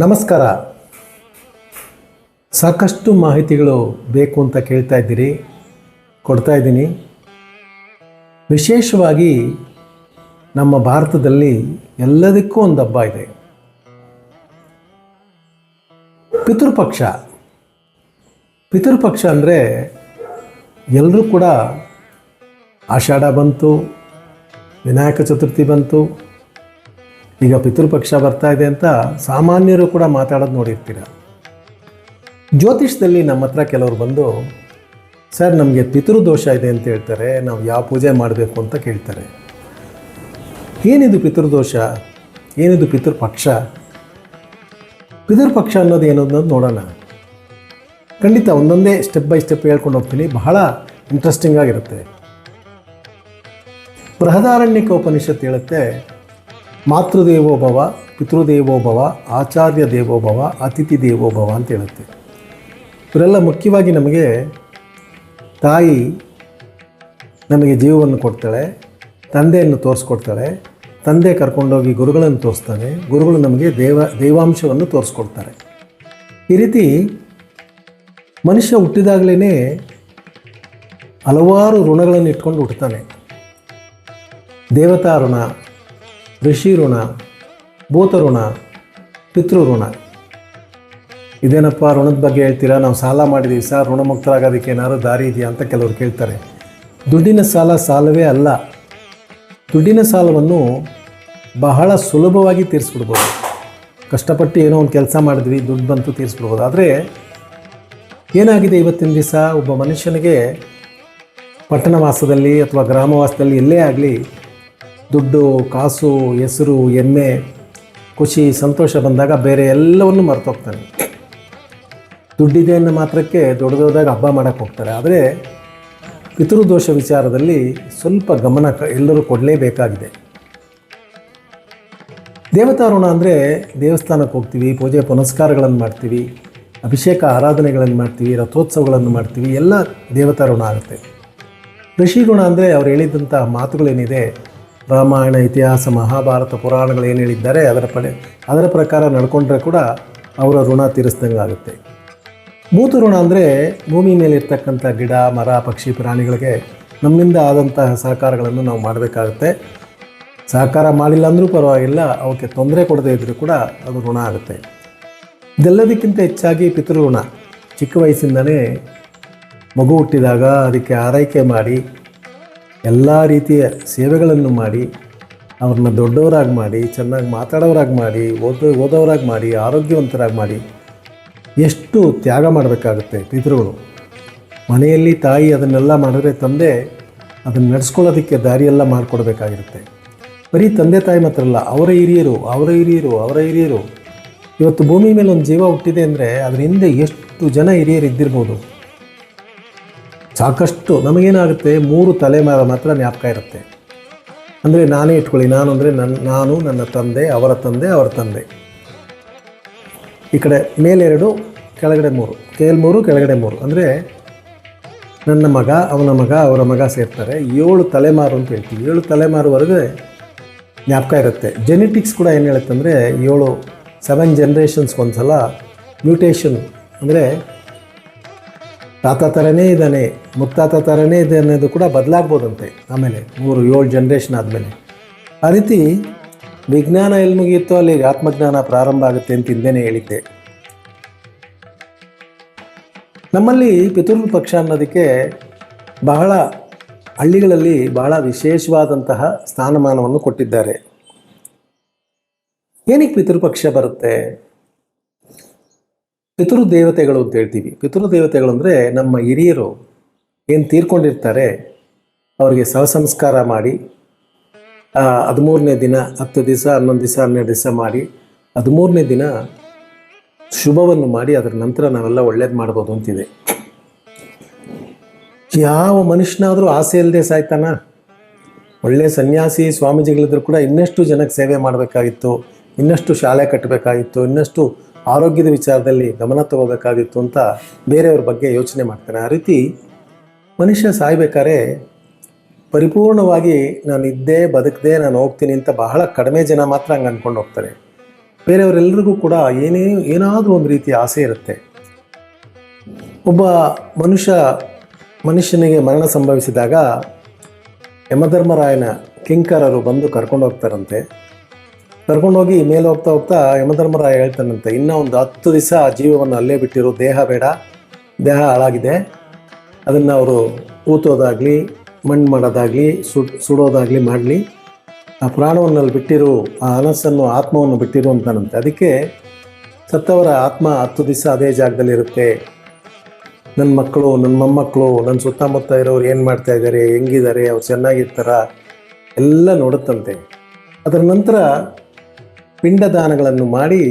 ನಮಸ್ಕಾರ. ಸಾಕಷ್ಟು ಮಾಹಿತಿಗಳು ಬೇಕು ಅಂತ ಕೇಳ್ತಾ ಇದ್ದೀರಿ, ಕೊಡ್ತಾ ಇದ್ದೀನಿ. ವಿಶೇಷವಾಗಿ ನಮ್ಮ ಭಾರತದಲ್ಲಿ ಎಲ್ಲದಕ್ಕೂ ಒಂದು ಹಬ್ಬ ಇದೆ. ಪಿತೃಪಕ್ಷ. ಪಿತೃಪಕ್ಷ ಅಂದರೆ ಎಲ್ಲರೂ ಕೂಡ ಆಷಾಢ ಬಂತು, ವಿನಾಯಕ ಚತುರ್ಥಿ ಬಂತು ಈಗ ಪಿತೃಪಕ್ಷ ಬರ್ತಾ ಇದೆ ಅಂತ ಸಾಮಾನ್ಯರು ಕೂಡ ಮಾತಾಡೋದು ನೋಡಿರ್ತೀರ. ಜ್ಯೋತಿಷದಲ್ಲಿ ನಮ್ಮ ಹತ್ರ ಕೆಲವರು ಬಂದು, ಸರ್, ನಮಗೆ ಪಿತೃದೋಷ ಇದೆ ಅಂತ ಹೇಳ್ತಾರೆ, ನಾವು ಯಾವ ಪೂಜೆ ಮಾಡಬೇಕು ಅಂತ ಕೇಳ್ತಾರೆ. ಏನಿದು ಪಿತೃದೋಷ? ಏನಿದು ಪಿತೃಪಕ್ಷ? ಪಿತೃಪಕ್ಷ ಅನ್ನೋದು ಏನು ಅನ್ನೋದು ನೋಡೋಣ. ಖಂಡಿತ ಒಂದೊಂದೇ ಸ್ಟೆಪ್ ಬೈ ಸ್ಟೆಪ್ ಹೇಳ್ಕೊಂಡು ಹೋಗ್ತೀನಿ, ಬಹಳ ಇಂಟ್ರೆಸ್ಟಿಂಗ್ ಆಗಿರುತ್ತೆ. ಬೃಹದಾರಣ್ಯಕ ಉಪನಿಷತ್ತು ಹೇಳುತ್ತೆ ಮಾತೃದೇವೋಭವ ಪಿತೃದೇವೋಭವ ಆಚಾರ್ಯ ದೇವೋಭವ ಅತಿಥಿ ದೇವೋಭವ ಅಂತ ಹೇಳುತ್ತೆ. ಇವರೆಲ್ಲ ಮುಖ್ಯವಾಗಿ ನಮಗೆ ತಾಯಿ ನಮಗೆ ಜೀವವನ್ನು ಕೊಡ್ತಾಳೆ, ತಂದೆಯನ್ನು ತೋರಿಸ್ಕೊಡ್ತಾಳೆ, ತಂದೆ ಕರ್ಕೊಂಡೋಗಿ ಗುರುಗಳನ್ನು ತೋರಿಸ್ತಾನೆ, ಗುರುಗಳು ನಮಗೆ ದೇವ, ದೇವಾಂಶವನ್ನು ತೋರಿಸ್ಕೊಡ್ತಾರೆ. ಈ ರೀತಿ ಮನುಷ್ಯ ಹುಟ್ಟಿದಾಗಲೇ ಹಲವಾರು ಋಣಗಳನ್ನು ಇಟ್ಕೊಂಡು ಹುಟ್ಟುತ್ತಾನೆ ದೇವತಾ ಋಣ ಋಷಿ ಋಣ ಭೂತ ಋಣ ಪಿತೃ ಋಣ ಇದೇನಪ್ಪ ಋಣದ ಬಗ್ಗೆ ಹೇಳ್ತೀರಾ? ನಾವು ಸಾಲ ಮಾಡಿದ್ದೀವಿ ಸರ್, ಋಣಮುಕ್ತರಾಗೋದಕ್ಕೆ ಏನಾದ್ರು ದಾರಿ ಇದೆಯಾ ಅಂತ ಕೆಲವರು ಕೇಳ್ತಾರೆ. ದುಡ್ಡಿನ ಸಾಲ ಸಾಲವೇ ಅಲ್ಲ. ದುಡ್ಡಿನ ಸಾಲವನ್ನು ಬಹಳ ಸುಲಭವಾಗಿ ತೀರಿಸ್ಬಿಡ್ಬೋದು. ಕಷ್ಟಪಟ್ಟು ಏನೋ ಒಂದು ಕೆಲಸ ಮಾಡಿದ್ವಿ, ದುಡ್ಡು ಬಂತು ತೀರಿಸ್ಬಿಡ್ಬೋದು. ಆದರೆ ಏನಾಗಿದೆ ಇವತ್ತಿನ ದಿವಸ? ಒಬ್ಬ ಮನುಷ್ಯನಿಗೆ ಪಟ್ಟಣವಾಸದಲ್ಲಿ ಅಥವಾ ಗ್ರಾಮವಾಸದಲ್ಲಿ ಎಲ್ಲೇ ಆಗಲಿ ದುಡ್ಡು, ಕಾಸು, ಹೆಸರು, ಎಮ್ಮೆ, ಖುಷಿ, ಸಂತೋಷ ಬಂದಾಗ ಬೇರೆ ಎಲ್ಲವನ್ನು ಮರ್ತೋಗ್ತಾನೆ ದುಡ್ಡಿದೆ ಅನ್ನೋ ಮಾತ್ರಕ್ಕೆ ದೊಡ್ಡದೋದಾಗ ಹಬ್ಬ ಮಾಡೋಕ್ಕೆ ಹೋಗ್ತಾರೆ. ಆದರೆ ಪಿತೃದೋಷ ವಿಚಾರದಲ್ಲಿ ಸ್ವಲ್ಪ ಗಮನ ಎಲ್ಲರೂ ಕೊಡಲೇಬೇಕಾಗಿದೆ. ದೇವತಾರೋಣ ಅಂದರೆ ದೇವಸ್ಥಾನಕ್ಕೆ ಹೋಗ್ತೀವಿ, ಪೂಜೆ ಪುನಸ್ಕಾರಗಳನ್ನು ಮಾಡ್ತೀವಿ, ಅಭಿಷೇಕ ಆರಾಧನೆಗಳನ್ನು ಮಾಡ್ತೀವಿ, ರಥೋತ್ಸವಗಳನ್ನು ಮಾಡ್ತೀವಿ, ಎಲ್ಲ ದೇವತಾರೋಣ ಆಗುತ್ತೆ. ಋಷಿ ಋಣ ಅಂದರೆ ಅವ್ರು ಹೇಳಿದಂಥ ಮಾತುಗಳೇನಿದೆ ರಾಮಾಯಣ, ಇತಿಹಾಸ, ಮಹಾಭಾರತ ಪುರಾಣಗಳು ಏನು ಹೇಳಿದ್ದಾರೆ, ಅದರ ಪಡೆ, ಅದರ ಪ್ರಕಾರ ನಡ್ಕೊಂಡ್ರೆ ಕೂಡ ಅವರ ಋಣ ತೀರಿಸ್ದಂಗೆ ಆಗುತ್ತೆ. ಭೂತ ಋಣ ಅಂದರೆ ಭೂಮಿ ಮೇಲೆ ಇರ್ತಕ್ಕಂಥ ಗಿಡ, ಮರ, ಪಕ್ಷಿ, ಪ್ರಾಣಿಗಳಿಗೆ ನಮ್ಮಿಂದ ಆದಂತಹ ಸಹಕಾರಗಳನ್ನು ನಾವು ಮಾಡಬೇಕಾಗುತ್ತೆ. ಸಹಕಾರ ಮಾಡಿಲ್ಲ ಅಂದರೂ ಪರವಾಗಿಲ್ಲ, ಅವಕ್ಕೆ ತೊಂದರೆ ಕೊಡದೇ ಇದ್ದರೂ ಕೂಡ ಅದು ಋಣ ಆಗುತ್ತೆ. ಇದೆಲ್ಲದಕ್ಕಿಂತ ಹೆಚ್ಚಾಗಿ ಪಿತೃಋಣ. ಚಿಕ್ಕ ವಯಸ್ಸಿಂದಲೇ ಮಗು ಹುಟ್ಟಿದಾಗ ಅದಕ್ಕೆ ಆರೈಕೆ ಮಾಡಿ ಎಲ್ಲ ರೀತಿಯ ಸೇವೆಗಳನ್ನು ಮಾಡಿ, ಅವ್ರನ್ನ ದೊಡ್ಡವರಾಗಿ ಮಾಡಿ, ಚೆನ್ನಾಗಿ ಮಾತಾಡೋರಾಗಿ ಮಾಡಿ, ಓದೋ, ಓದೋರಾಗಿ ಮಾಡಿ, ಆರೋಗ್ಯವಂತರಾಗಿ ಮಾಡಿ ಎಷ್ಟು ತ್ಯಾಗ ಮಾಡಬೇಕಾಗುತ್ತೆ ಪಿತೃಗಳು. ಮನೆಯಲ್ಲಿ ತಾಯಿ ಅದನ್ನೆಲ್ಲ ಮಾಡಿದ್ರೆ ತಂದೆ ಅದನ್ನು ನಡೆಸ್ಕೊಳ್ಳೋದಕ್ಕೆ ದಾರಿಯೆಲ್ಲ ಮಾಡಿಕೊಡ್ಬೇಕಾಗಿರುತ್ತೆ. ಬರೀ ತಂದೆ ತಾಯಿ ಮಾತ್ರ ಅಲ್ಲ, ಅವರ ಹಿರಿಯರು ಅವರ ಹಿರಿಯರು ಅವರ ಹಿರಿಯರು. ಇವತ್ತು ಭೂಮಿ ಮೇಲೆ ಒಂದು ಜೀವ ಹುಟ್ಟಿದೆ ಅಂದರೆ ಅದರ ಹಿಂದೆ ಎಷ್ಟು ಜನ ಹಿರಿಯರು ಇದ್ದಿರ್ಬೋದು ಸಾಕಷ್ಟು ನಮಗೇನಾಗುತ್ತೆ, ಮೂರು ತಲೆಮಾರ ಮಾತ್ರ ಜ್ಞಾಪಕ ಇರುತ್ತೆ. ಅಂದರೆ ನಾನೇ ಇಟ್ಕೊಳ್ಳಿ, ನಾನು ಅಂದರೆ ನನ್ನ ನಾನು, ನನ್ನ ತಂದೆ, ಅವರ ತಂದೆ ಅವರ ತಂದೆ. ಈ ಕಡೆ ಮೇಲೆರಡು ಕೆಳಗಡೆ ಮೂರು. ಕೇಲ್ ಮೂರು, ಕೆಳಗಡೆ ಮೂರು. ಅಂದರೆ ನನ್ನ ಮಗ, ಅವನ ಮಗ, ಅವರ ಮಗ ಸೇರ್ತಾರೆ. ಏಳು ತಲೆಮಾರು ಅಂತ ಹೇಳ್ತೀವಿ. ಏಳು ತಲೆಮಾರುವರೆಗೆ ಜ್ಞಾಪಕ ಇರುತ್ತೆ. ಜೆನೆಟಿಕ್ಸ್ ಕೂಡ ಏನು ಹೇಳುತ್ತೆ ಅಂದರೆ ಏಳು ಸೆವೆನ್ ಜನ್ರೇಷನ್ಸ್ಗೆ ಒಂದು ಸಲ ಮ್ಯೂಟೇಷನ್ ಅಂದರೆ ತಾತ ಥರನೇ ಇದ್ದಾನೆ, ಮುತ್ತಾತ ಥರನೇ ಇದೆ ಅನ್ನೋದು ಕೂಡ ಬದಲಾಗ್ಬೋದಂತೆ ಆಮೇಲೆ ಮೂರು ಏಳು ಜನ್ರೇಷನ್ ಆದಮೇಲೆ. ಆ ರೀತಿ ವಿಜ್ಞಾನ ಎಲ್ಲಿ ಮುಗಿಯುತ್ತೋ ಅಲ್ಲಿ ಆತ್ಮಜ್ಞಾನ ಪ್ರಾರಂಭ ಆಗುತ್ತೆ ಅಂತ ಹಿಂದೆನೇ ಹೇಳಿದ್ದೆ. ನಮ್ಮಲ್ಲಿ ಪಿತೃಪಕ್ಷ ಅನ್ನೋದಕ್ಕೆ ಬಹಳ ಹಳ್ಳಿಗಳಲ್ಲಿ ಬಹಳ ವಿಶೇಷವಾದಂತಹ ಸ್ಥಾನಮಾನವನ್ನು ಕೊಟ್ಟಿದ್ದಾರೆ. ಏನಕ್ಕೆ ಪಿತೃಪಕ್ಷ ಬರುತ್ತೆ? ಪಿತೃ ದೇವತೆಗಳು ಅಂತ ಹೇಳ್ತೀವಿ. ಪಿತೃದೇವತೆಗಳು ಅಂದರೆ ನಮ್ಮ ಹಿರಿಯರು ಏನು ತೀರ್ಕೊಂಡಿರ್ತಾರೆ, ಅವರಿಗೆ ಸಹಸಂಸ್ಕಾರ ಮಾಡಿ ಹದಿಮೂರನೇ ದಿನ, ಹತ್ತು ದಿವಸ, ಹನ್ನೊಂದು ದಿವಸ, ಹನ್ನೆರಡು ದಿವಸ ಮಾಡಿ, ಹದಿಮೂರನೇ ದಿನ ಶುಭವನ್ನು ಮಾಡಿ ಅದರ ನಂತರ ನಾವೆಲ್ಲ ಒಳ್ಳೇದು ಮಾಡ್ಬೋದು ಅಂತಿದೆ. ಯಾವ ಮನುಷ್ಯನಾದರೂ ಆಸೆ ಇಲ್ಲದೆ ಸಾಯ್ತಾನ? ಒಳ್ಳೆ ಸನ್ಯಾಸಿ ಸ್ವಾಮೀಜಿಗಳಿದ್ರು ಕೂಡ ಇನ್ನಷ್ಟು ಜನಕ್ಕೆ ಸೇವೆ ಮಾಡಬೇಕಾಗಿತ್ತು, ಇನ್ನಷ್ಟು ಶಾಲೆ ಕಟ್ಟಬೇಕಾಗಿತ್ತು ಇನ್ನಷ್ಟು ಆರೋಗ್ಯದ ವಿಚಾರದಲ್ಲಿ ಗಮನ ತಗೋಬೇಕಾಗಿತ್ತು ಅಂತ ಬೇರೆಯವ್ರ ಬಗ್ಗೆ ಯೋಚನೆ ಮಾಡ್ತಾನೆ ಆ ರೀತಿ ಮನುಷ್ಯ ಸಾಯ್ಬೇಕಾದ್ರೆ ಪರಿಪೂರ್ಣವಾಗಿ ನಾನು ಇದ್ದೇ ಬದುಕದೆ ನಾನು ಹೋಗ್ತೀನಿ ಅಂತ ಬಹಳ ಕಡಿಮೆ ಜನ ಮಾತ್ರ ಹಂಗೆ ಅಂದ್ಕೊಂಡು ಹೋಗ್ತಾರೆ. ಬೇರೆಯವರೆಲ್ಲರಿಗೂ ಕೂಡ ಏನೇ, ಏನಾದರೂ ಒಂದು ರೀತಿಯ ಆಸೆ ಇರುತ್ತೆ. ಒಬ್ಬ ಮನುಷ್ಯ, ಮನುಷ್ಯನಿಗೆ ಮರಣ ಸಂಭವಿಸಿದಾಗ ಯಮಧರ್ಮರಾಯನ ಕಿಂಕರರು ಬಂದು ಕರ್ಕೊಂಡು ಹೋಗ್ತಾರಂತೆ. ಕರ್ಕೊಂಡೋಗಿ ಮೇಲೆ ಹೋಗ್ತಾ ಹೋಗ್ತಾ ಯಮಧರ್ಮರಾಯ ಹೇಳ್ತಾನಂತೆ, ಇನ್ನೂ ಒಂದು ಹತ್ತು ದಿವಸ ಜೀವವನ್ನು ಅಲ್ಲೇ ಬಿಟ್ಟಿರೋ, ದೇಹ ಬೇಡ, ದೇಹ ಹಾಳಾಗಿದೆ. ಅದನ್ನು ಅವರು ಊತೋದಾಗಲಿ ಮಣ್ಣು ಮಾಡೋದಾಗಲಿ, ಸುಡ್, ಸುಡೋದಾಗಲಿ ಮಾಡಲಿ. ಆ ಪ್ರಾಣವನ್ನು ಅಲ್ಲಿ ಬಿಟ್ಟಿರು, ಆ ಅನಸ್ಸನ್ನು ಆತ್ಮವನ್ನು ಬಿಟ್ಟಿರು ಅಂತಾನಂತೆ. ಅದಕ್ಕೆ ಸತ್ತವರ ಆತ್ಮ ಹತ್ತು ದಿವಸ ಅದೇ ಜಾಗದಲ್ಲಿ ಇರುತ್ತೆ. ನನ್ನ ಮಕ್ಕಳು ನನ್ನ ಮೊಮ್ಮಕ್ಕಳು ನನ್ನ ಸುತ್ತಮುತ್ತ ಇರೋರು ಏನು ಮಾಡ್ತಾ ಇದ್ದಾರೆ ಹೆಂಗಿದ್ದಾರೆ ಅವ್ರು ಚೆನ್ನಾಗಿರ್ತಾರ, ಎಲ್ಲ ನೋಡುತ್ತಂತೆ. ಅದರ ನಂತರ ಪಿಂಡದಾನಗಳನ್ನು ಮಾಡಿ,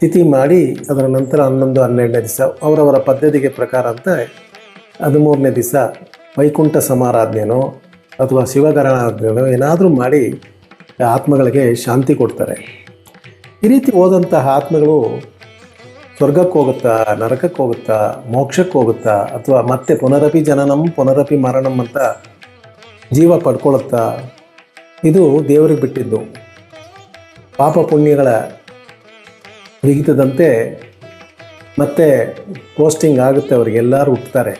ತಿಥಿ ಮಾಡಿ, ಅದರ ನಂತರ ಹನ್ನೊಂದು, ಹನ್ನೆರಡನೇ ದಿವಸ ಅವರವರ ಪದ್ಧತಿಗೆ ಪ್ರಕಾರ ಅಂತ ಹದಿಮೂರನೇ ದಿವಸ ವೈಕುಂಠ ಸಮಾರಾಧನೆನೋ ಅಥವಾ ಶಿವಗರಣಾಧನೆನೋ ಏನಾದರೂ ಮಾಡಿ ಆತ್ಮಗಳಿಗೆ ಶಾಂತಿ ಕೊಡ್ತಾರೆ. ಈ ರೀತಿ ಹೋದಂತಹ ಆತ್ಮಗಳು ಸ್ವರ್ಗಕ್ಕೆ ಹೋಗುತ್ತಾ, ನರಕಕ್ಕೆ ಹೋಗುತ್ತಾ, ಮೋಕ್ಷಕ್ಕೆ ಹೋಗುತ್ತಾ ಅಥವಾ ಮತ್ತೆ ಪುನರಪಿ ಜನನಂ, ಪುನರಪಿ ಮರಣಂ ಅಂತ ಜೀವ ಪಡ್ಕೊಳ್ಳುತ್ತಾ ಇದು ದೇವರಿಗೆ ಬಿಟ್ಟಿದ್ದು. ಪಾಪ ಪುಣ್ಯಗಳ ಬಿಗಿತದಂತೆ ಮತ್ತೆ ಪೋಸ್ಟಿಂಗ್ ಆಗುತ್ತೆ ಅವರಿಗೆಲ್ಲರೂ ಹುಟ್ಟುತ್ತಾರೆ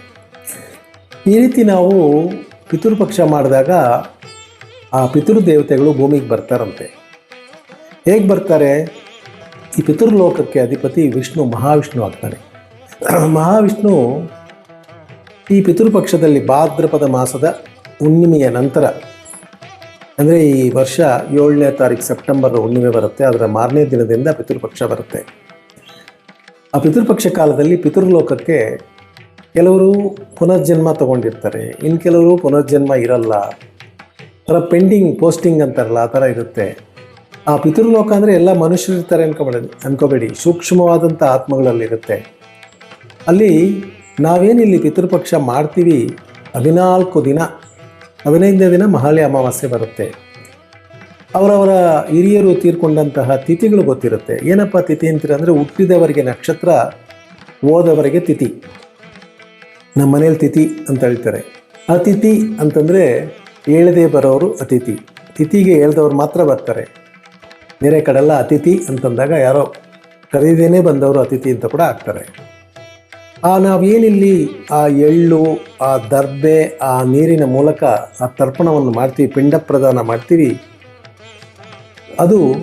ಈ ರೀತಿ ನಾವು ಪಿತೃಪಕ್ಷ ಮಾಡಿದಾಗ ಆ ಪಿತೃದೇವತೆಗಳು ಭೂಮಿಗೆ ಬರ್ತಾರಂತೆ. ಹೇಗೆ ಬರ್ತಾರೆ? ಈ ಪಿತೃಲೋಕಕ್ಕೆ ಅಧಿಪತಿ ವಿಷ್ಣು, ಮಹಾವಿಷ್ಣು ಆಗ್ತಾನೆ ಮಹಾವಿಷ್ಣು ಈ ಪಿತೃಪಕ್ಷದಲ್ಲಿ ಭಾದ್ರಪದ ಮಾಸದ ಹುಣ್ಣಿಮೆಯ ನಂತರ ಅಂದರೆ ಈ ವರ್ಷ ಏಳನೇ ತಾರೀಕು ಸೆಪ್ಟೆಂಬರ್ ಹುಣ್ಣಿಮೆ ಬರುತ್ತೆ, ಅದರ ಮಾರನೇ ದಿನದಿಂದ ಪಿತೃಪಕ್ಷ ಬರುತ್ತೆ. ಆ ಪಿತೃಪಕ್ಷ ಕಾಲದಲ್ಲಿ ಪಿತೃಲೋಕಕ್ಕೆ ಕೆಲವರು ಪುನರ್ಜನ್ಮ ತಗೊಂಡಿರ್ತಾರೆ. ಇನ್ನು ಕೆಲವರು ಪುನರ್ಜನ್ಮ ಇರಲ್ಲ. ಥರ ಪೆಂಡಿಂಗ್, ಪೋಸ್ಟಿಂಗ್ ಅಂತಾರಲ್ಲ, ಆ ಥರ ಇರುತ್ತೆ. ಆ ಪಿತೃಲೋಕ ಅಂದರೆ ಎಲ್ಲ ಮನುಷ್ಯರು ಇರ್ತಾರೆ ಅನ್ಕೋಬೇಡಿ ಅನ್ಕೋಬೇಡಿ. ಸೂಕ್ಷ್ಮವಾದಂಥ ಆತ್ಮಗಳಲ್ಲಿರುತ್ತೆ ಅಲ್ಲಿ ನಾವೇನಿಲ್ಲಿ ಪಿತೃಪಕ್ಷ ಮಾಡ್ತೀವಿ ಹದಿನಾಲ್ಕು ದಿನ ಹದಿನೈದನೇ ದಿನ ಮಹಾಳಿ ಅಮಾವಾಸ್ಯೆ ಬರುತ್ತೆ. ಅವರವರ ಹಿರಿಯರು ತೀರ್ಕೊಂಡಂತಹ ತಿಥಿಗಳು ಗೊತ್ತಿರುತ್ತೆ. ಏನಪ್ಪ ತಿಥಿ ಅಂತೀರ ಅಂದರೆ ಹುಟ್ಟಿದವರಿಗೆ ನಕ್ಷತ್ರ ಓದವರಿಗೆ ತಿಥಿ. ನಮ್ಮ ಮನೇಲಿ ತಿಥಿ ಅಂತ ಹೇಳ್ತಾರೆ. ಅತಿಥಿ ಅಂತಂದರೆ ಹೇಳದೇ ಬರೋರು ಅತಿಥಿ. ತಿಥಿಗೆ ಹೇಳ್ದವ್ರು ಮಾತ್ರ ಬರ್ತಾರೆ. ಬೇರೆ ಕಡೆಲ್ಲ ಅತಿಥಿ ಅಂತಂದಾಗ ಯಾರೋ ಕರೀದೇನೆ ಬಂದವರು ಅತಿಥಿ ಅಂತ ಕೂಡ ಆಗ್ತಾರೆ. ಆ ನಾವೇನಿಲ್ಲಿ ಆ ಎಳ್ಳು, ಆ ದರ್ಬೆ, ಆ ನೀರಿನ ಮೂಲಕ ಆ ತರ್ಪಣವನ್ನು ಮಾಡ್ತೀವಿ, ಪಿಂಡ ಪ್ರದಾನ ಮಾಡ್ತೀವಿ. ಅದು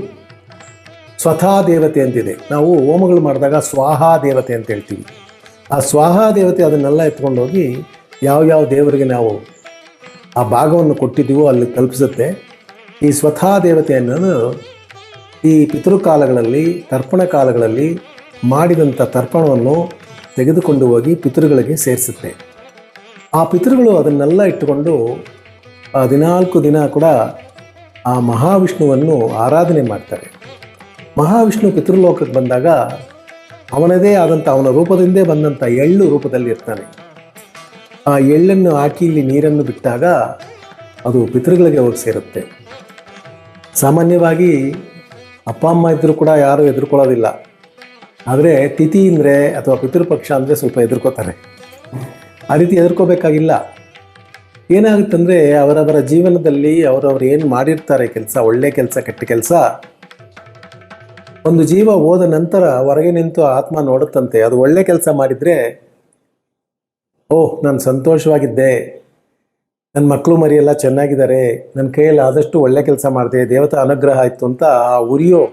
ಸ್ವತಃ ದೇವತೆ ಅಂತಿದೆ. ನಾವು ಹೋಮಗಳು ಮಾಡಿದಾಗ ಸ್ವಾಹಾ ದೇವತೆ ಅಂತ ಹೇಳ್ತೀವಿ. ಆ ಸ್ವಾಹಾ ದೇವತೆ ಅದನ್ನೆಲ್ಲ ಎತ್ಕೊಂಡು ಹೋಗಿ ಯಾವ ಯಾವ ದೇವರಿಗೆ ನಾವು ಆ ಭಾಗವನ್ನು ಕೊಟ್ಟಿದ್ದೀವೋ ಅಲ್ಲಿ ತಲುಪಿಸುತ್ತೆ. ಈ ಸ್ವತಃ ಅನ್ನೋದು ಈ ಪಿತೃಕಾಲಗಳಲ್ಲಿ, ತರ್ಪಣ ಕಾಲಗಳಲ್ಲಿ ಮಾಡಿದಂಥ ತರ್ಪಣವನ್ನು ತೆಗೆದುಕೊಂಡು ಹೋಗಿ ಪಿತೃಗಳಿಗೆ ಸೇರಿಸುತ್ತೆ. ಆ ಪಿತೃಗಳು ಅದನ್ನೆಲ್ಲ ಇಟ್ಟುಕೊಂಡು ಹದಿನಾಲ್ಕು ದಿನ ಕೂಡ ಆ ಮಹಾವಿಷ್ಣುವನ್ನು ಆರಾಧನೆ ಮಾಡ್ತಾರೆ. ಮಹಾವಿಷ್ಣು ಪಿತೃಲೋಕಕ್ಕೆ ಬಂದಾಗ ಅವನದೇ ಆದಂಥ, ಅವನ ರೂಪದಿಂದೇ ಬಂದಂಥ ಎಳ್ಳು ರೂಪದಲ್ಲಿ ಇರ್ತಾನೆ. ಆ ಎಳ್ಳನ್ನು ಹಾಕಿ ಇಲ್ಲಿ ನೀರನ್ನು ಬಿಟ್ಟಾಗ ಅದು ಪಿತೃಗಳಿಗೆ ಹೋಗಿ ಸೇರುತ್ತೆ. ಸಾಮಾನ್ಯವಾಗಿ ಅಪ್ಪ, ಅಮ್ಮ ಇದ್ದರೂ ಕೂಡ ಯಾರೂ ಎದುರ್ಕೊಳ್ಳೋದಿಲ್ಲ. ಆದರೆ ತಿಥಿ ಅಂದರೆ ಅಥವಾ ಪಿತೃಪಕ್ಷ ಅಂದರೆ ಸ್ವಲ್ಪ ಎದುರ್ಕೋತಾರೆ. ಆ ರೀತಿ ಎದುರ್ಕೋಬೇಕಾಗಿಲ್ಲ. ಏನಾಗುತ್ತಂದರೆ ಅವರವರ ಜೀವನದಲ್ಲಿ ಅವರವರು ಏನು ಮಾಡಿರ್ತಾರೆ ಕೆಲಸ, ಒಳ್ಳೆ ಕೆಲಸ, ಕೆಟ್ಟ ಕೆಲಸ, ಒಂದು ಜೀವ ಹೋದ ನಂತರ ಹೊರಗೆ ನಿಂತು ಆತ್ಮ ನೋಡುತ್ತಂತೆ. ಅದು ಒಳ್ಳೆ ಕೆಲಸ ಮಾಡಿದರೆ ಓಹ್ ನಾನು ಸಂತೋಷವಾಗಿದ್ದೆ. ನನ್ನ ಮಕ್ಕಳು ಮರಿಯೆಲ್ಲ ಚೆನ್ನಾಗಿದ್ದಾರೆ. ನನ್ನ ಕೈಯಲ್ಲಿ ಆದಷ್ಟು ಒಳ್ಳೆ ಕೆಲಸ ಮಾಡಿದೆ. ದೇವತಾ ಅನುಗ್ರಹ ಆಯಿತು ಅಂತ ಆ ಉರಿಯೋ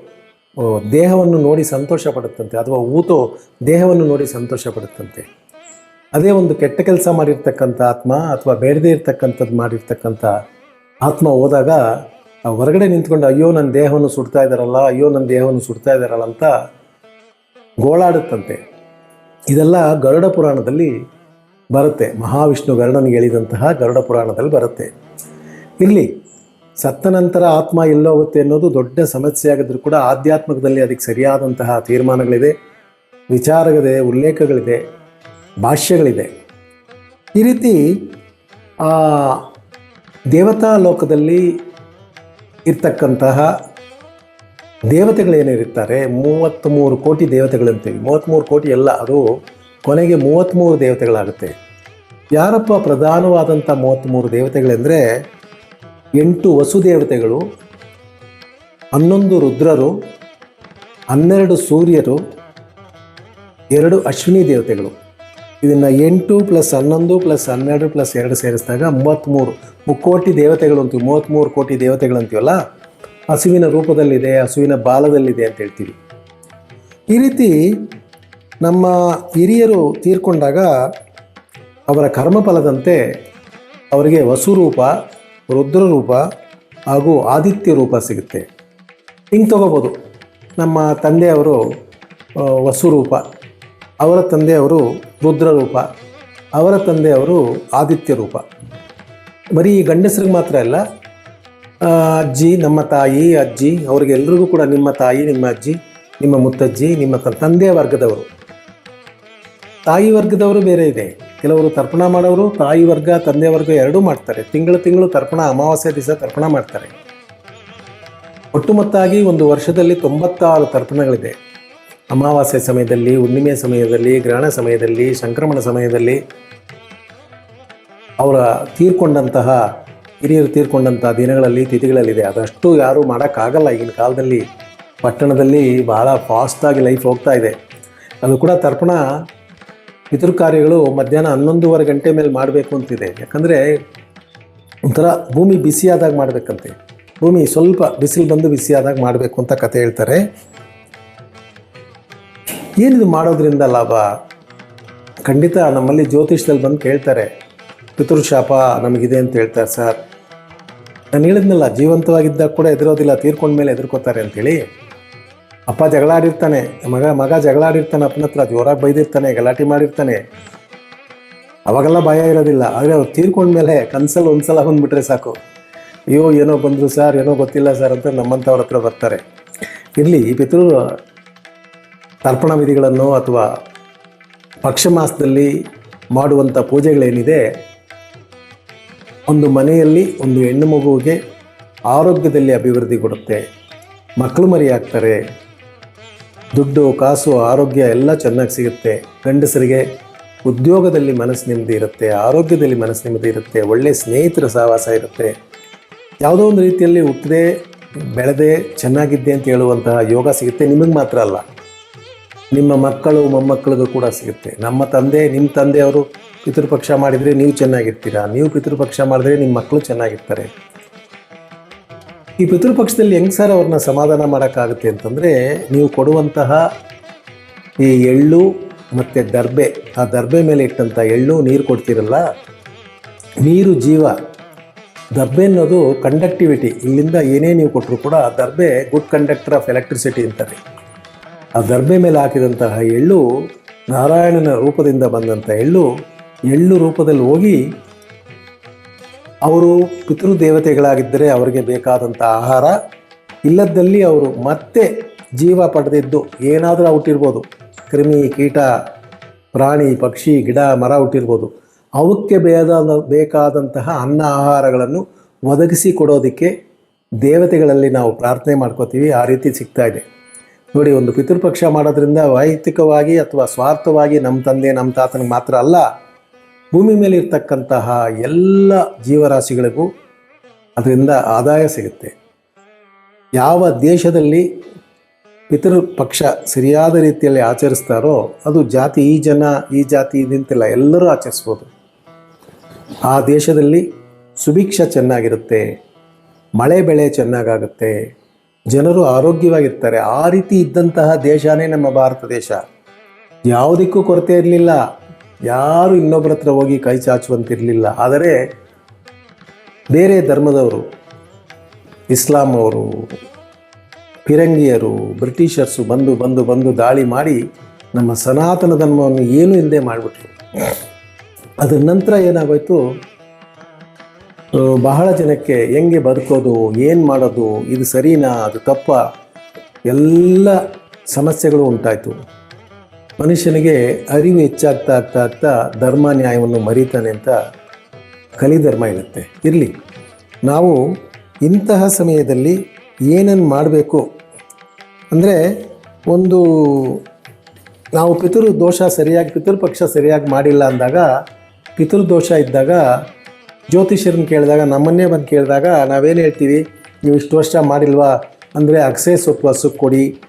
ದೇಹವನ್ನು ನೋಡಿ ಸಂತೋಷ ಪಡುತ್ತಂತೆ ಅಥವಾ ಊತೋ, ದೇಹವನ್ನು ನೋಡಿ ಸಂತೋಷ ಪಡುತ್ತಂತೆ ಅದೇ ಒಂದು ಕೆಟ್ಟ ಕೆಲಸ ಮಾಡಿರ್ತಕ್ಕಂಥ ಆತ್ಮ, ಅಥವಾ ಬೇಡದೇ ಇರ್ತಕ್ಕಂಥದ್ದು ಮಾಡಿರ್ತಕ್ಕಂಥ ಆತ್ಮ ಹೋದಾಗ ಹೊರಗಡೆ ನಿಂತ್ಕೊಂಡು, ಅಯ್ಯೋ ನನ್ನ ದೇಹವನ್ನು ಸುಡ್ತಾ ಇದ್ದಾರಲ್ಲ, ಅಯ್ಯೋ ನನ್ನ ದೇಹವನ್ನು ಸುಡ್ತಾ ಇದ್ದಾರಲ್ಲ ಅಂತ ಗೋಳಾಡುತ್ತಂತೆ. ಇದೆಲ್ಲ ಗರುಡ ಪುರಾಣದಲ್ಲಿ ಬರುತ್ತೆ. ಮಹಾವಿಷ್ಣು ಗರುಡನಿಗೆ ಹೇಳಿದಂತಹ ಗರುಡ ಪುರಾಣದಲ್ಲಿ ಬರುತ್ತೆ. ಇರಲಿ ಸತ್ತ ನಂತರ ಆತ್ಮ ಎಲ್ಲೋಗುತ್ತೆ ಅನ್ನೋದು ದೊಡ್ಡ ಸಮಸ್ಯೆ ಆಗಿದ್ರು ಕೂಡ ಆಧ್ಯಾತ್ಮಿಕದಲ್ಲಿ ಅದಕ್ಕೆ ಸರಿಯಾದಂತಹ ತೀರ್ಮಾನಗಳಿದೆ, ವಿಚಾರಗಳಿದೆ, ಉಲ್ಲೇಖಗಳಿದೆ, ಭಾಷ್ಯಗಳಿದೆ. ಈ ರೀತಿ ಆ ದೇವತಾ ಲೋಕದಲ್ಲಿ ಇರ್ತಕ್ಕಂತಹ ದೇವತೆಗಳೇನಿರುತ್ತಾರೆ? ಮೂವತ್ತ್ಮೂರು ಕೋಟಿ ದೇವತೆಗಳಂತೀವಿ ಮೂವತ್ತ್ಮೂರು ಕೋಟಿ ಎಲ್ಲ ಅದು ಕೊನೆಗೆ ಮೂವತ್ತ್ಮೂರು ದೇವತೆಗಳಾಗುತ್ತೆ. ಯಾರಪ್ಪ ಪ್ರಧಾನವಾದಂಥ ಮೂವತ್ತ್ಮೂರು ದೇವತೆಗಳೆಂದರೆ ಎಂಟು ವಸುದೇವತೆಗಳು, ಹನ್ನೊಂದು ರುದ್ರರು, ಹನ್ನೆರಡು ಸೂರ್ಯರು, ಎರಡು ಅಶ್ವಿನಿ ದೇವತೆಗಳು. ಇದನ್ನು ಎಂಟು ಪ್ಲಸ್ ಹನ್ನೊಂದು ಪ್ಲಸ್ ಹನ್ನೆರಡು ಪ್ಲಸ್ ಎರಡು ಸೇರಿಸಿದಾಗ ಮೂವತ್ತ್ಮೂರು. ಮುಕ್ಕೋಟಿ ದೇವತೆಗಳು ಅಂತೀವಿ, ಮೂವತ್ತ್ಮೂರು ಕೋಟಿ ದೇವತೆಗಳು ಅಂತೀವಲ್ಲ? ಹಸುವಿನ ರೂಪದಲ್ಲಿದೆ, ಹಸುವಿನ ಬಾಲದಲ್ಲಿದೆ ಅಂತ ಹೇಳ್ತೀವಿ. ಈ ರೀತಿ ನಮ್ಮ ಹಿರಿಯರು ತೀರ್ಕೊಂಡಾಗ ಅವರ ಕರ್ಮಫಲದಂತೆ ಅವರಿಗೆ ವಸುರೂಪ ರುದ್ರರೂಪ ಹಾಗೂ ಆದಿತ್ಯ ರೂಪ ಸಿಗುತ್ತೆ. ಹಿಂಗೆ ತಗೋಬೋದು. ನಮ್ಮ ತಂದೆಯವರು ವಸು ವಸುರೂಪ, ಅವರ ತಂದೆಯವರು ರುದ್ರರೂಪ, ಅವರ ತಂದೆಯವರು ಆದಿತ್ಯ ರೂಪ. ಬರೀ ಗಂಡಸ್ರಿಗೆ ಮಾತ್ರ ಅಲ್ಲ ಅಜ್ಜಿ, ನಮ್ಮ ತಾಯಿ, ಅಜ್ಜಿ, ಅವ್ರಿಗೆಲ್ರಿಗೂ ಕೂಡ ನಿಮ್ಮ ತಾಯಿ, ನಿಮ್ಮ ಅಜ್ಜಿ, ನಿಮ್ಮ ಮುತ್ತಜ್ಜಿ, ನಿಮ್ಮ ತಂದೆಯ ವರ್ಗದವರು. ತಾಯಿ ವರ್ಗದವರು ಬೇರೆ ಇದೆ. ಕೆಲವರು ತರ್ಪಣ ಮಾಡೋರು, ತಾಯಿ ವರ್ಗ, ತಂದೆ ವರ್ಗ ಎರಡೂ ಮಾಡ್ತಾರೆ. ತಿಂಗಳು ತಿಂಗಳು ತರ್ಪಣ, ಅಮಾವಾಸ್ಯೆ ದಿವಸ ತರ್ಪಣ ಮಾಡ್ತಾರೆ. ಒಟ್ಟುಮೊತ್ತಾಗಿ ಒಂದು ವರ್ಷದಲ್ಲಿ ತೊಂಬತ್ತಾರು ತರ್ಪಣಗಳಿದೆ. ಅಮಾವಾಸ್ಯೆ ಸಮಯದಲ್ಲಿ, ಹುಣ್ಣಿಮೆ ಸಮಯದಲ್ಲಿ, ಗ್ರಹಣ ಸಮಯದಲ್ಲಿ, ಸಂಕ್ರಮಣ ಸಮಯದಲ್ಲಿ ಅವರ ತೀರ್ಕೊಂಡಂತಹ, ಹಿರಿಯರು ತೀರ್ಕೊಂಡಂತಹ ದಿನಗಳಲ್ಲಿ, ತಿಥಿಗಳಲ್ಲಿದೆ. ಅದಷ್ಟು ಯಾರೂ ಮಾಡೋಕ್ಕಾಗಲ್ಲ. ಈಗಿನ ಕಾಲದಲ್ಲಿ, ಪಟ್ಟಣದಲ್ಲಿ ಬಹಳ ಫಾಸ್ಟಾಗಿ ಲೈಫ್ ಹೋಗ್ತಾ ಇದೆ. ಅದು ಕೂಡ ತರ್ಪಣ ಪಿತೃ ಕಾರ್ಯಗಳು ಮಧ್ಯಾಹ್ನ ಹನ್ನೊಂದೂವರೆ ಗಂಟೆ ಮೇಲೆ ಮಾಡಬೇಕು ಅಂತಿದೆ. ಯಾಕಂದರೆ ಒಂಥರ ಭೂಮಿ ಬಿಸಿಯಾದಾಗ ಮಾಡಬೇಕಂತೆ. ಭೂಮಿ ಸ್ವಲ್ಪ ಬಿಸಿಲು ಬಂದು ಬಿಸಿಯಾದಾಗ ಮಾಡಬೇಕು ಅಂತ ಕತೆ ಹೇಳ್ತಾರೆ. ಏನಿದು ಮಾಡೋದ್ರಿಂದ ಲಾಭ? ಖಂಡಿತ ನಮ್ಮಲ್ಲಿ ಜ್ಯೋತಿಷದಲ್ಲಿ ಬಂದು ಕೇಳ್ತಾರೆ. ಪಿತೃಶಾಪ ನಮಗಿದೆ ಅಂತ ಹೇಳ್ತಾರೆ ಸರ್. ನಾನು ಹೇಳಿದ್ನಲ್ಲ, ಜೀವಂತವಾಗಿದ್ದಾಗ ಕೂಡ ಎದುರೋದಿಲ್ಲ ತೀರ್ಕೊಂಡ ಮೇಲೆ ಎದುರ್ಕೋತಾರೆ ಅಂತೇಳಿ. ಅಪ್ಪ ಜಗಳ ಆಡಿರ್ತಾನೆ ಮಗ ಮಗ ಜಗಳ ಆಡಿರ್ತಾನೆ ಅಪ್ಪನ ಹತ್ರ ಜೋರಾಗಿ ಬೈದಿರ್ತಾನೆ, ಗಲಾಟೆ ಮಾಡಿರ್ತಾನೆ. ಅವಾಗೆಲ್ಲ ಭಯ ಇರೋದಿಲ್ಲ, ಆದರೆ ಅವ್ರು ತೀರ್ಕೊಂಡ್ಮೇಲೆ ಕನ್ಸಲ್ಲಿ ಒಂದ್ಸಲ ಬಂದುಬಿಟ್ರೆ ಸಾಕು. ಅಯ್ಯೋ, ಏನೋ ಬಂದರು ಸರ್, ಏನೋ ಗೊತ್ತಿಲ್ಲ ಸರ್ ಅಂತ ನಮ್ಮಂಥವ್ರ ಹತ್ರ ಬರ್ತಾರೆ. ಇಲ್ಲಿ ಈ ಪಿತೃ ತರ್ಪಣ ವಿಧಿಗಳನ್ನು ಅಥವಾ ಪಕ್ಷ ಮಾಸದಲ್ಲಿ ಮಾಡುವಂಥ ಪೂಜೆಗಳೇನಿದೆ, ಒಂದು ಮನೆಯಲ್ಲಿ ಒಂದು ಹೆಣ್ಣು ಮಗುವಿಗೆ ಆರೋಗ್ಯದಲ್ಲಿ ಅಭಿವೃದ್ಧಿ ಕೊಡುತ್ತೆ. ಮಕ್ಕಳು ಮರಿ ಆಗ್ತಾರೆ ದುಡ್ಡು, ಕಾಸು, ಆರೋಗ್ಯ ಎಲ್ಲ ಚೆನ್ನಾಗಿ ಸಿಗುತ್ತೆ. ಗಂಡಸರಿಗೆ ಉದ್ಯೋಗದಲ್ಲಿ ಮನಸ್ಸು ನೆಮ್ಮದಿ ಇರುತ್ತೆ, ಆರೋಗ್ಯದಲ್ಲಿ ಮನಸ್ಸು ನೆಮ್ಮದಿ ಇರುತ್ತೆ ಒಳ್ಳೆಯ ಸ್ನೇಹಿತರ ಸಹವಾಸ ಇರುತ್ತೆ. ಯಾವುದೋ ಒಂದು ರೀತಿಯಲ್ಲಿ ಹುಟ್ಟದೆ, ಬೆಳೆದೆ, ಚೆನ್ನಾಗಿದ್ದೆ ಅಂತ ಹೇಳುವಂತಹ ಯೋಗ ಸಿಗುತ್ತೆ, ನಿಮಗೆ ಮಾತ್ರ ಅಲ್ಲ. ನಿಮ್ಮ ಮಕ್ಕಳು, ಮೊಮ್ಮಕ್ಕಳಿಗೂ ಕೂಡ ಸಿಗುತ್ತೆ. ನಮ್ಮ ತಂದೆ, ನಿಮ್ಮ ತಂದೆಯವರು ಪಿತೃಪಕ್ಷ ಮಾಡಿದರೆ ನೀವು ಚೆನ್ನಾಗಿರ್ತೀರಾ? ನೀವು ಪಿತೃಪಕ್ಷ ಮಾಡಿದ್ರೆ ನಿಮ್ಮ ಮಕ್ಕಳು ಚೆನ್ನಾಗಿರ್ತಾರೆ. ಈ ಪಿತೃಪಕ್ಷದಲ್ಲಿ ಹೆಂಗೆ ಸರ್ ಅವ್ರನ್ನ ಸಮಾಧಾನ ಮಾಡೋಕ್ಕಾಗುತ್ತೆ ಅಂತಂದರೆ ನೀವು ಕೊಡುವಂತಹ ಈ ಎಳ್ಳು ಮತ್ತು ದರ್ಬೆ, ಆ ದರ್ಬೆ ಮೇಲೆ ಇಟ್ಟಂಥ ಎಳ್ಳು ನೀರು ಕೊಡ್ತೀರಲ್ಲ, ನೀರು ಜೀವ. ದರ್ಬೆ ಅನ್ನೋದು ಕಂಡಕ್ಟಿವಿಟಿ ಇಲ್ಲಿಂದ ಏನೇ ನೀವು ಕೊಟ್ಟರು ಕೂಡ ಆ ದರ್ಬೆ ಗುಡ್ ಕಂಡಕ್ಟರ್ ಆಫ್ ಎಲೆಕ್ಟ್ರಿಸಿಟಿ ಅಂತಾರೆ. ಆ ದರ್ಬೆ ಮೇಲೆ ಹಾಕಿದಂತಹ ಎಳ್ಳು ನಾರಾಯಣನ ರೂಪದಿಂದ ಬಂದಂಥ ಎಳ್ಳು ಎಳ್ಳು ರೂಪದಲ್ಲಿ ಹೋಗಿ ಅವರು ಪಿತೃದೇವತೆಗಳಾಗಿದ್ದರೆ ಅವರಿಗೆ ಬೇಕಾದಂಥ ಆಹಾರ, ಇಲ್ಲದ್ದಲ್ಲಿ ಅವರು ಮತ್ತೆ ಜೀವ ಪಡೆದಿದ್ದು ಏನಾದರೂ ಹುಟ್ಟಿರ್ಬೋದು. ಕ್ರಿಮಿ ಕೀಟ, ಪ್ರಾಣಿ, ಪಕ್ಷಿ, ಗಿಡ, ಮರ ಹುಟ್ಟಿರ್ಬೋದು. ಅವಕ್ಕೆ ಬೇದ, ಬೇಕಾದಂತಹ ಅನ್ನ ಆಹಾರಗಳನ್ನು ಒದಗಿಸಿ ಕೊಡೋದಕ್ಕೆ ದೇವತೆಗಳಲ್ಲಿ ನಾವು ಪ್ರಾರ್ಥನೆ ಮಾಡ್ಕೋತೀವಿ. ಆ ರೀತಿ ಸಿಗ್ತಾ ಇದೆ. ನೋಡಿ, ಒಂದು ಪಿತೃಪಕ್ಷ ಮಾಡೋದ್ರಿಂದ ವೈಯಕ್ತಿಕವಾಗಿ ಅಥವಾ ಸ್ವಾರ್ಥವಾಗಿ ನಮ್ಮ ತಂದೆ, ನಮ್ಮ ತಾತನಿಗೆ ಮಾತ್ರ ಅಲ್ಲ ಭೂಮಿ ಮೇಲೆ ಇರ್ತಕ್ಕಂತಹ ಎಲ್ಲ ಜೀವರಾಶಿಗಳಿಗೂ ಅದರಿಂದ ಆದಾಯ ಸಿಗುತ್ತೆ. ಯಾವ ದೇಶದಲ್ಲಿ ಪಿತೃಪಕ್ಷ ಸರಿಯಾದ ರೀತಿಯಲ್ಲಿ ಆಚರಿಸ್ತಾರೋ ಅದು ಜಾತಿ ಈ ಜನ, ಈ ಜಾತಿ ಇದಂತಿಲ್ಲ ಎಲ್ಲರೂ ಆಚರಿಸ್ಬೋದು. ಆ ದೇಶದಲ್ಲಿ ಸುಭಿಕ್ಷ ಚೆನ್ನಾಗಿರುತ್ತೆ, ಮಳೆ ಬೆಳೆ ಚೆನ್ನಾಗಾಗುತ್ತೆ, ಜನರು ಆರೋಗ್ಯವಾಗಿರ್ತಾರೆ. ಆ ರೀತಿ ಇದ್ದಂತಹ ದೇಶನೇ ನಮ್ಮ ಭಾರತ ದೇಶ. ಯಾವುದಕ್ಕೂ ಕೊರತೆ ಇರಲಿಲ್ಲ. ಯಾರು ಇನ್ನೊಬ್ಬರ ಹತ್ರ ಹೋಗಿ ಕೈ ಚಾಚುವಂತಿರಲಿಲ್ಲ. ಆದರೆ ಬೇರೆ ಧರ್ಮದವರು, ಇಸ್ಲಾಂ ಅವರು, ಫಿರಂಗಿಯರು, ಬ್ರಿಟಿಷರ್ಸು ಬಂದು ಬಂದು ಬಂದು ದಾಳಿ ಮಾಡಿ ನಮ್ಮ ಸನಾತನ ಧರ್ಮವನ್ನು ಏನೂ ಇಲ್ಲದೆ ಮಾಡಿಬಿಟ್ರು. ಅದರ ನಂತರ ಏನಾಗೋಯ್ತು? ಬಹಳ ಜನಕ್ಕೆ ಹೆಂಗೆ ಬದುಕೋದು, ಏನು ಮಾಡೋದು, ಇದು ಸರಿನಾ, ಅದು ತಪ್ಪ, ಎಲ್ಲ ಸಮಸ್ಯೆಗಳು ಉಂಟಾಯಿತು. ಮನುಷ್ಯನಿಗೆ ಅರಿವು ಹೆಚ್ಚಾಗ್ತಾ ಆಗ್ತಾ ಆಗ್ತಾ ಧರ್ಮ ನ್ಯಾಯವನ್ನು ಮರೀತಾನೆ ಅಂತ ಕಲಿಧರ್ಮ ಇರುತ್ತೆ. ಇರಲಿ. ನಾವು ಇಂತಹ ಸಮಯದಲ್ಲಿ ಏನನ್ನು ಮಾಡಬೇಕು? ಅಂದರೆ ಒಂದು ನಾವು ಪಿತೃ ದೋಷ ಸರಿಯಾಗಿ ಪಿತೃಪಕ್ಷ ಸರಿಯಾಗಿ ಮಾಡಿಲ್ಲ ಅಂದಾಗ ಪಿತೃದೋಷ ಇದ್ದಾಗ ಜ್ಯೋತಿಷ್ಯರನ್ನು ಕೇಳಿದಾಗ, ನಮ್ಮನ್ನೇ ಬಂದು ಕೇಳಿದಾಗ ನಾವೇನು ಹೇಳ್ತೀವಿ? ನೀವು ಇಷ್ಟು ವರ್ಷ ಮಾಡಿಲ್ವಾ? ಅಂದರೆ ಅಕ್ಷಯ ಸೊಪ್ಪು ಹಸು ಕೊಡಿ.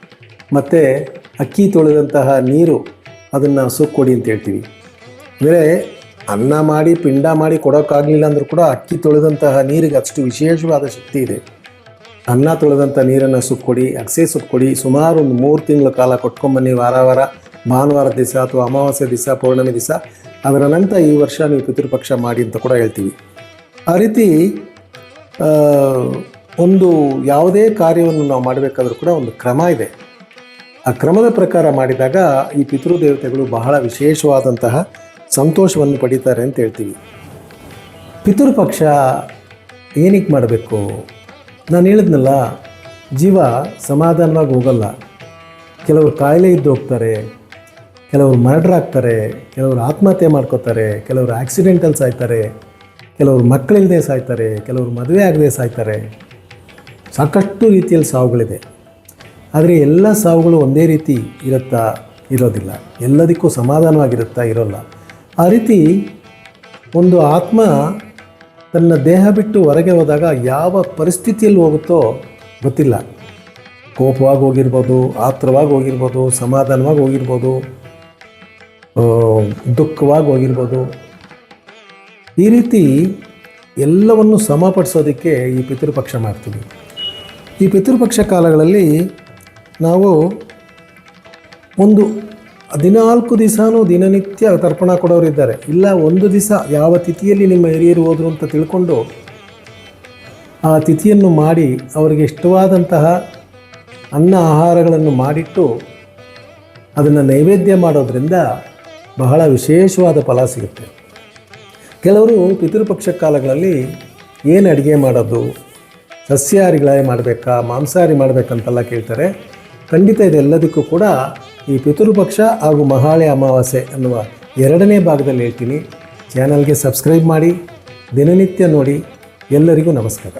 ಮತ್ತು ಅಕ್ಕಿ ತೊಳೆದಂತಹ ನೀರು ಅದನ್ನು ಸುಕ್ಕೊಡಿ ಅಂತ ಹೇಳ್ತೀವಿ. ಅಂದರೆ ಅನ್ನ ಮಾಡಿ, ಪಿಂಡ ಮಾಡಿ ಕೊಡೋಕ್ಕಾಗಲಿಲ್ಲ ಅಂದರೂ ಕೂಡ ಅಕ್ಕಿ ತೊಳೆದಂತಹ ನೀರಿಗೆ ಅಷ್ಟು ವಿಶೇಷವಾದ ಶಕ್ತಿ ಇದೆ. ಅನ್ನ ತೊಳೆದಂಥ ನೀರನ್ನು ಸುಕ್ಕೊಡಿ, ಅಗಸೆ ಸುಕ್ಕೊಡಿ, ಸುಮಾರು ಒಂದು ಮೂರು ತಿಂಗಳ ಕಾಲ ಕೊಟ್ಕೊಂಬನ್ನಿ ವಾರ ವಾರ, ಭಾನುವಾರ ದಿವಸ ಅಥವಾ ಅಮಾವಾಸ್ಯೆ ದಿವಸ, ಪೌರ್ಣಮಿ ದಿವಸ, ಅದರ ನಂತರ ಈ ವರ್ಷ ನೀವು ಪಿತೃಪಕ್ಷ ಮಾಡಿ ಅಂತ ಕೂಡ ಹೇಳ್ತೀವಿ. ಆ ರೀತಿ ಒಂದು ಯಾವುದೇ ಕಾರ್ಯವನ್ನು ನಾವು ಮಾಡಬೇಕಾದ್ರೂ ಕೂಡ ಒಂದು ಕ್ರಮ ಇದೆ. ಆ ಕ್ರಮದ ಪ್ರಕಾರ ಮಾಡಿದಾಗ ಈ ಪಿತೃದೇವತೆಗಳು ಬಹಳ ವಿಶೇಷವಾದಂತಹ ಸಂತೋಷವನ್ನು ಪಡೀತಾರೆ ಅಂತ ಹೇಳ್ತೀವಿ. ಪಿತೃಪಕ್ಷ ಏನಕ್ಕೆ ಮಾಡಬೇಕು? ನಾನು ಹೇಳಿದ್ನಲ್ಲ, ಜೀವ ಸಮಾಧಾನವಾಗಿ ಹೋಗಲ್ಲ. ಕೆಲವರು ಕಾಯಿಲೆ ಇದ್ದು ಹೋಗ್ತಾರೆ, ಕೆಲವರು ಮರ್ಡರ್ ಆಗ್ತಾರೆ ಕೆಲವರು ಆತ್ಮಹತ್ಯೆ ಮಾಡ್ಕೋತಾರೆ, ಕೆಲವರು ಆಕ್ಸಿಡೆಂಟಲ್ ಸಾಯ್ತಾರೆ, ಕೆಲವರು ಮಕ್ಕಳಿಲ್ಲದೆ ಸಾಯ್ತಾರೆ, ಕೆಲವರು ಮದುವೆ ಆಗದೆ ಸಾಯ್ತಾರೆ. ಸಾಕಷ್ಟು ರೀತಿಯಲ್ಲಿ ಸಾವುಗಳಿದೆ. ಆದರೆ ಎಲ್ಲ ಸಾವುಗಳು ಒಂದೇ ರೀತಿ ಇರುತ್ತಾ ಇರೋದಿಲ್ಲ. ಎಲ್ಲದಕ್ಕೂ ಸಮಾಧಾನವಾಗಿರುತ್ತಾ ಇರೋಲ್ಲ. ಆ ರೀತಿ ಒಂದು ಆತ್ಮ ತನ್ನ ದೇಹ ಬಿಟ್ಟು ಹೊರಗೆ ಹೋದಾಗ ಯಾವ ಪರಿಸ್ಥಿತಿಯಲ್ಲಿ ಹೋಗುತ್ತೋ ಗೊತ್ತಿಲ್ಲ. ಕೋಪವಾಗಿ ಹೋಗಿರ್ಬೋದು, ಆತ್ರವಾಗಿ ಹೋಗಿರ್ಬೋದು, ಸಮಾಧಾನವಾಗಿ ಹೋಗಿರ್ಬೋದು ದುಃಖವಾಗಿ ಹೋಗಿರ್ಬೋದು. ಈ ರೀತಿ ಎಲ್ಲವನ್ನು ಸಮಪಡಿಸೋದಕ್ಕೆ ಈ ಪಿತೃಪಕ್ಷ ಮಾಡ್ತೀವಿ. ಈ ಪಿತೃಪಕ್ಷ ಕಾಲಗಳಲ್ಲಿ ನಾವು ಒಂದು ಹದಿನಾಲ್ಕು ದಿವಸನೂ ದಿನನಿತ್ಯ ತರ್ಪಣ ಕೊಡೋರಿದ್ದಾರೆ. ಇಲ್ಲ, ಒಂದು ದಿವಸ ಯಾವ ತಿಥಿಯಲ್ಲಿ ನಿಮ್ಮ ಹಿರಿಯರು ಹೋದರು ಅಂತ ತಿಳ್ಕೊಂಡು ಆ ತಿಥಿಯನ್ನು ಮಾಡಿ ಅವರಿಗೆ ಇಷ್ಟವಾದಂತಹ ಅನ್ನ ಆಹಾರಗಳನ್ನು ಮಾಡಿಟ್ಟು ಅದನ್ನು ನೈವೇದ್ಯ ಮಾಡೋದ್ರಿಂದ ಬಹಳ ವಿಶೇಷವಾದ ಫಲ ಸಿಗುತ್ತೆ. ಕೆಲವರು ಪಿತೃಪಕ್ಷ ಕಾಲಗಳಲ್ಲಿ ಏನು ಅಡುಗೆ ಮಾಡೋದು, ಸಸ್ಯಾಹಾರಿಗಳೇ ಮಾಡಬೇಕಾ, ಮಾಂಸಾಹಾರಿ ಮಾಡಬೇಕಂತೆಲ್ಲ ಕೇಳ್ತಾರೆ. ಖಂಡಿತ ಇದೆಲ್ಲದಕ್ಕೂ ಕೂಡ ಈ ಪಿತೃಪಕ್ಷ ಹಾಗೂ ಮಹಾಳೆ ಅಮಾವಾಸ್ಯೆ ಅನ್ನುವ ಎರಡನೇ ಭಾಗದಲ್ಲಿ ಹೇಳ್ತೀನಿ. ಚಾನಲ್ಗೆ ಸಬ್ಸ್ಕ್ರೈಬ್ ಮಾಡಿ, ದಿನನಿತ್ಯ ನೋಡಿ, ಎಲ್ಲರಿಗೂ ನಮಸ್ಕಾರ.